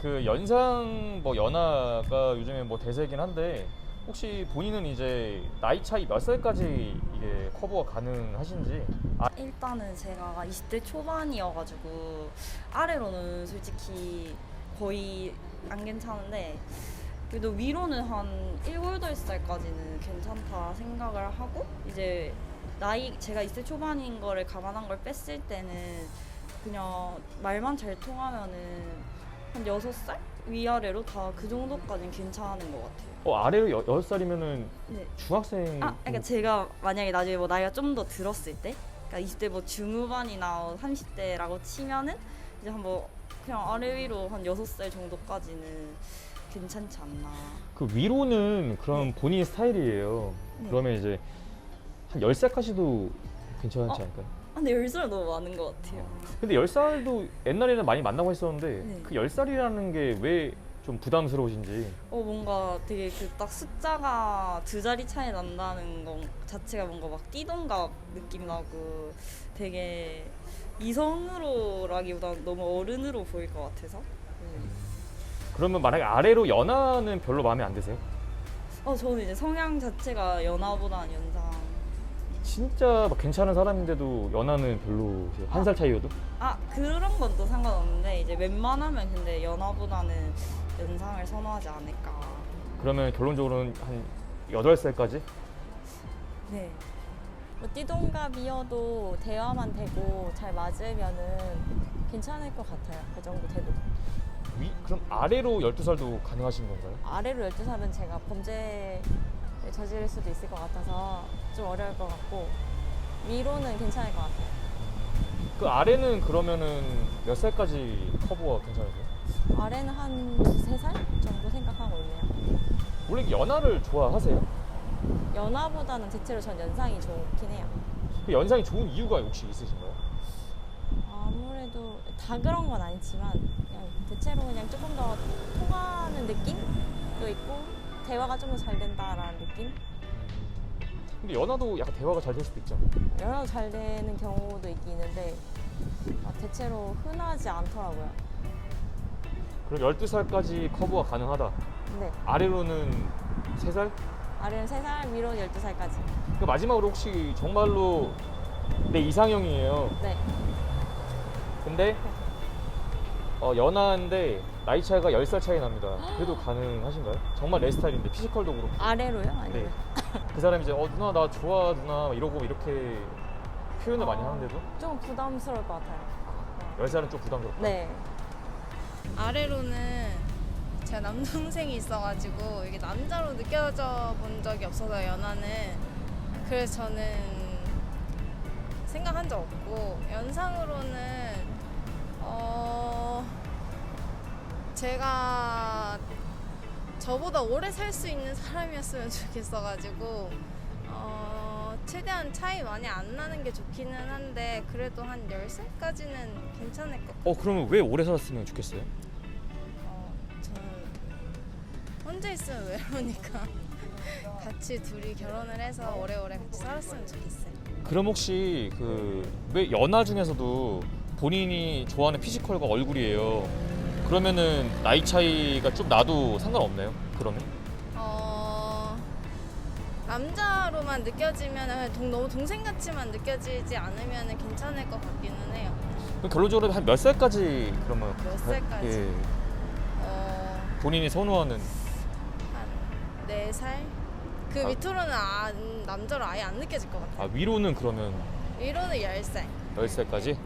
그 연상 뭐 연하가 요즘에 뭐 대세긴 한데 혹시 본인은 이제 나이 차이 몇 살까지 이게 커버가 가능하신지? 아, 일단은 제가 20대 초반이어가지고 아래로는 솔직히 거의 안 괜찮은데 그래도 위로는 한 7, 8살까지는 괜찮다 생각을 하고 이제 나이 제가 20대 초반인 거를 감안한 걸 뺐을 때는 그냥 말만 잘 통하면은 한 6살? 위아래로 다 그 정도까지는 괜찮은 것 같아요. 어, 아래로 여, 여섯 살이면은 네. 중학생 아, 그러니까 제가 만약에 나중에 뭐 나이가 좀 더 들었을 때, 그러니까 20대 뭐 중후반이나 뭐 30대라고 치면은 이제 한뭐 그냥 아래 위로 한 6살 정도까지는 괜찮지 않나. 그 위로는 그럼 본인 스타일이에요. 네. 그러면 이제 한 10살까지도 괜찮지 어? 않을까요? 아, 근데 10살 너무 많은 것 같아요. 근데 10살도 옛날에는 많이 만나고 했었는데 네. 그 10살이라는 게 왜 좀 부담스러우신지 어, 뭔가 되게 그 딱 숫자가 두 자리 차이 난다는 거 자체가 뭔가 막 띠동갑 느낌 나고 되게 이성으로라기보다 너무 어른으로 보일 것 같아서. 네. 그러면 만약에 아래로 연하는 별로 마음에 안 드세요? 어 저는 이제 성향 자체가 연하보다는 연상. 진짜 막 괜찮은 사람인데도 연하는 별로세요? 한살 차이여도? 아 그런 건 또 상관없는데 이제 웬만하면 근데 연하보다는 연상을 선호하지 않을까. 그러면 결론적으로는 한 8살까지? 네. 뭐 띠동갑이어도 대화만 되고 잘 맞으면은 괜찮을 것 같아요. 그 정도 돼도. 위, 그럼 아래로 12살도 가능하신 건가요? 아래로 12살은 제가 범죄를 저지를 수도 있을 것 같아서 좀 어려울 것 같고 위로는 괜찮을 것 같아요. 그 아래는 그러면은 몇 살까지 커버가 괜찮으세요? 아래는 한 두세 살 정도 생각하고 있네요. 원래 연하를 좋아하세요? 연하보다는 대체로 전 연상이 좋긴 해요. 그 연상이 좋은 이유가 혹시 있으신가요? 아무래도 다 그런 건 아니지만 그냥 대체로 그냥 조금 더 통하는 느낌도 있고 대화가 좀 더 잘 된다라는 느낌? 근데 연하도 약간 대화가 잘 될 수도 있잖아요. 연하도 잘 되는 경우도 있긴 있는데 아, 대체로 흔하지 않더라고요. 그럼 12살까지 커버가 가능하다. 네. 아래로는 3살? 아래는 3살, 위로는 12살까지. 그 마지막으로 혹시 정말로 내 이상형이에요. 네. 근데 어, 연하인데 나이 차이가 10살 차이 납니다. 그래도 가능하신가요? 정말 내 스타일인데 피지컬도 그렇고. 아래로요? 네. 아니면? 그 사람이 이제 어 누나 나 좋아 누나 이러고 이렇게 표현을 많이 어. 하는데도 좀 부담스러울 것 같아요. 10살은 좀 부담스럽다. 네. 아래로는 제가 남동생이 있어가지고 이게 남자로 느껴져 본 적이 없어서 연하는 그래서 저는 생각한 적 없고 연상으로는 어 제가 저보다 오래 살 수 있는 사람이었으면 좋겠어가지고 어 최대한 차이 많이 안 나는 게 좋기는 한데 그래도 한 10살까지는 괜찮을 것 같아요. 어 그러면 왜 오래 살았으면 좋겠어요? 어, 저는 혼자 있으면 외로우니까 같이 둘이 결혼을 해서 오래오래 같이 살았으면 좋겠어요. 그럼 혹시 그 왜 연하 중에서도 본인이 좋아하는 피지컬과 얼굴이에요. 그러면은 나이 차이가 좀 나도 상관없나요? 그러면? 어, 남자로만 느껴지면 동, 너무 동생같이만 느껴지지 않으면 괜찮을 것 같기는 해요. 그럼 결론적으로 한 몇 살까지 그러면 몇 살까지? 예, 어, 본인이 선호하는 한 4살? 그 아. 밑으로는 안, 남자로 아예 안 느껴질 것아 같아요. 위로는 그러면 위로는 10살. 10살까지?